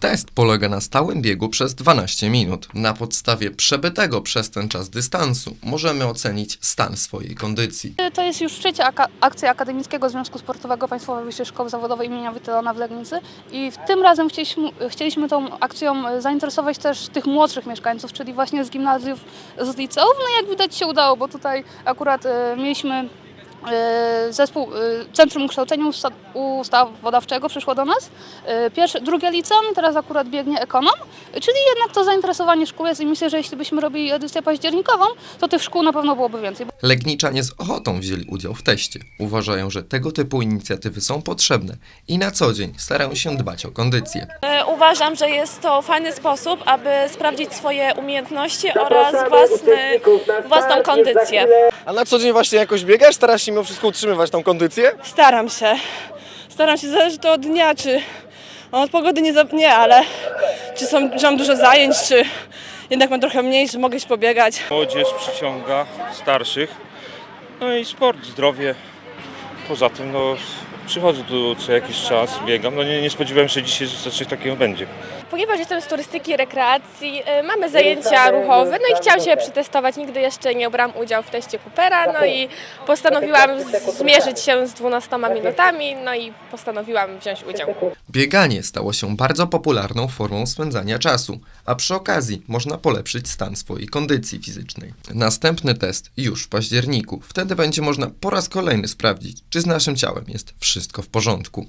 Test polega na stałym biegu przez 12 minut. Na podstawie przebytego przez ten czas dystansu możemy ocenić stan swojej kondycji. To jest już trzecia akcja Akademickiego Związku Sportowego Państwowej Wyższej Szkoły Zawodowej imienia Witylona w Legnicy i w tym razem chcieliśmy, chcieliśmy tą akcją zainteresować też tych młodszych mieszkańców, czyli właśnie z gimnazjów, z liceów. No i jak widać się udało, bo tutaj akurat e, mieliśmy zespół e, Centrum Kształcenia Usta- Ustawodawczego przyszło do nas. E, Pierwsze, drugie liceum teraz akurat biegnie ekonom, czyli jednak to zainteresowanie szkół jest i myślę, że jeśli byśmy robili edycję październikową, to tych szkół na pewno byłoby więcej. Legniczanie z ochotą wzięli udział w teście. Uważają, że tego typu inicjatywy są potrzebne i na co dzień starają się dbać o kondycję. E, Uważam, że jest to fajny sposób, aby sprawdzić swoje umiejętności oraz własny, własną kondycję. A na co dzień właśnie jakoś biegasz? Starasz się mimo wszystko utrzymywać tą kondycję? Staram się. Staram się, zależy to od dnia, czy no, od pogody nie, za- nie ale czy, są, czy mam dużo zajęć, czy jednak mam trochę mniej, że mogę się pobiegać. Młodzież przyciąga starszych. No i sport, zdrowie. Poza tym no, przychodzę tu co jakiś czas, biegam. No nie, nie spodziewałem się dzisiaj, że coś takiego będzie. Ponieważ jestem z turystyki i rekreacji, y, mamy zajęcia ruchowe, no i chciałam się przetestować. Nigdy jeszcze nie brałam udziału w teście Coopera, no i postanowiłam zmierzyć się z 12 minutami, no i postanowiłam wziąć udział. Bieganie stało się bardzo popularną formą spędzania czasu, a przy okazji można polepszyć stan swojej kondycji fizycznej. Następny test już w październiku. Wtedy będzie można po raz kolejny sprawdzić, czy z naszym ciałem jest wszystko w porządku.